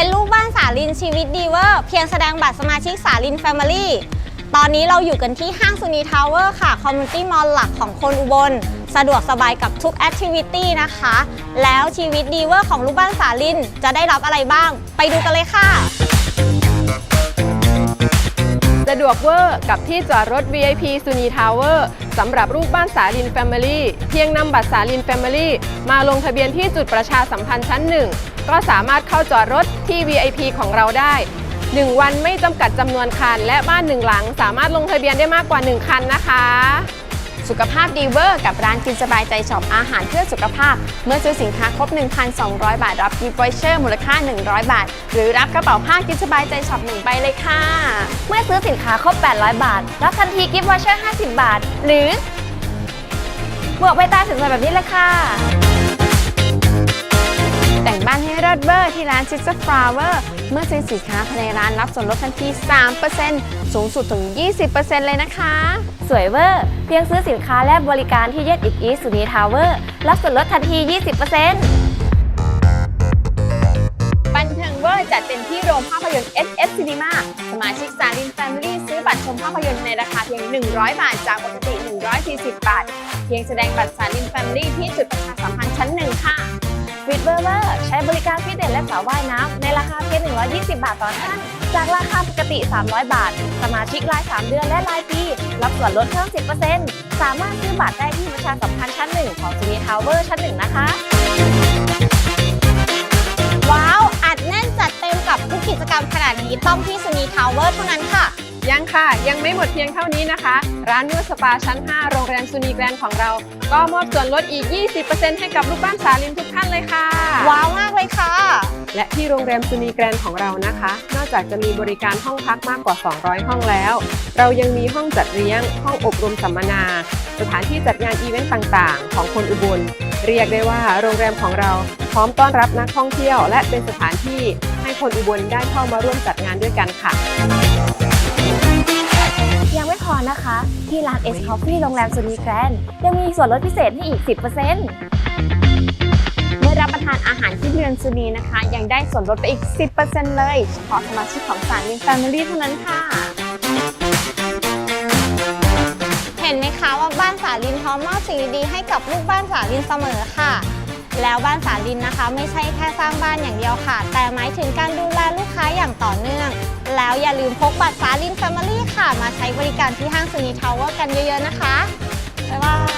เป็นลูกบ้านสาลินชีวิตดีเวอร์ เพียงแสดงบัตรสมาชิกสาลินแฟมิลี่ตอนนี้เราอยู่กันที่ห้างซูนีทาวเวอร์ค่ะคอมมูนิตี้มอลล์หลักของคนอุบล สะดวกสบายกับทุกแอคทิวิตี้นะคะ แล้วชีวิตดีเวอร์ของลูกบ้านสาลินจะได้รับอะไรบ้าง ไปดูกันเลยค่ะ สะดวกเวอร์กับที่จอดรถ VIP สุนีทาวเวอร์สำหรับลูกบ้านสาลินแฟมิลี่เพียงนำบัตรสาลินแฟมิลี่มาลงทะเบียนที่จุดประชาสัมพันธ์ชั้นหนึ่งก็สามารถเข้าจอดรถที่ VIP ของเราได้ 1 วันไม่จำกัดจำนวนคัน และบ้านหนึ่งหลังสามารถลงทะเบียนได้มากกว่า 1 คันนะคะ สุขภาพดีเวอร์กับร้านกินสบายใจช็อปอาหารเพื่อสุขภาพ เมื่อซื้อสินค้าครบ 1,200 บาท รับกิฟต์วอยเชอร์มูลค่า 100 บาท หรือรับกระเป๋าผ้ากินสบายใจช็อป1ใบเลยค่ะ เมื่อซื้อสินค้าครบ 800 บาท รับทันทีกิฟต์วอยเชอร์50 บาท หรือบวกไปตามถึงแบบนี้เลยค่ะ แต่งบ้านให้เลิศเวอร์ที่ร้าน Sister Flower เมื่อซื้อสินค้าภายในร้านรับส่วนลดทันที 3%สูงสุดถึง 20%เลยนะคะ สวยเวอร์เพียงซื้อสินค้าและบริการที่เย็ดอีกอีสุนีทาวเวอร์รับส่วนลดทันที 20%บันเทิงเวอร์จัดเต็มที่โรงภาพยนตร์ SF Cinema สมาชิกสารินแฟมิลี่ซื้อบัตรชมภาพยนตร์ในราคาเพียง 100 บาท จากปกติ 140 บาท เพียงแสดงบัตรสารินแฟมิลี่ที่จุดประชาสัมพันธ์ชั้นหนึ่งค่ะ ฟิตเวอร์เวอร์ใช้บริการฟิตเนสและสระว่ายน้ำในราคาเพียง 120 บาทต่อท่าน จากราคาปกติ 300 บาท สมาชิกราย 3 เดือนและรายปี รับส่วนลดเพิ่ม 10%สามารถซื้อบัตรได้ที่ประชาสัมพันธ์ชั้น 1 ของซีนีทาวเวอร์ชั้น 1 นะคะ ว้าว อัดแน่นจัดเต็มกับทุกกิจกรรมขนาดนี้ต้องที่ซูนีทาวเวอร์เท่านั้นค่ะ ยังค่ะ ยังไม่หมดเพียงเท่านี้นะคะ ร้านนวดสปาชั้น 5 โรงแรมซูนีแกรนด์ของเรา ก็มอบส่วนลดอีก 20%ให้กับลูกบ้านสาลินทุกท่านเลยค่ะ ว้าวมากเลยค่ะ และที่โรงแรมซูนีแกรนด์ของเรานะคะ นอกจากจะมีบริการห้องพักมากกว่า 200 ห้องแล้ว เรายังมีห้องจัดเลี้ยง ห้องอบรมสัมมนา สถานที่จัดงานอีเวนต์ต่างๆ ของคนอุบล เรียกได้ว่าโรงแรมของเราพร้อมต้อนรับนักท่องเที่ยว และเป็นสถานที่ให้คนอุบลได้เข้ามาร่วมจัดงานด้วยกันค่ะ ยังไม่พอนะคะ ที่ร้าน S Coffee โรงแรมซูนีแกรนด์ยังมีส่วนลดพิเศษให้อีก 10%เมื่อรับประทานอาหารที่เรือนซูนีนะคะ ยังได้ส่วนลดไปอีก 10%เลย เฉพาะสมาชิกของสารลินแฟมิลี่เท่านั้นค่ะ เห็นไหมคะว่าบ้านสาลินพร้อมมอบสิ่งดีๆให้กับลูกบ้านสาลินเสมอค่ะ แล้วบ้านสาลินนะคะ ไม่ใช่แค่สร้างบ้านอย่างเดียวค่ะ แต่หมายถึงการดูแลลูกค้าอย่างต่อเนื่อง แล้วอย่าลืมพกบัตรสาลินแฟมิลี่ค่ะ มาใช้บริการที่ห้างซูนีทาวเวอร์กันเยอะๆนะคะบ๊ายบาย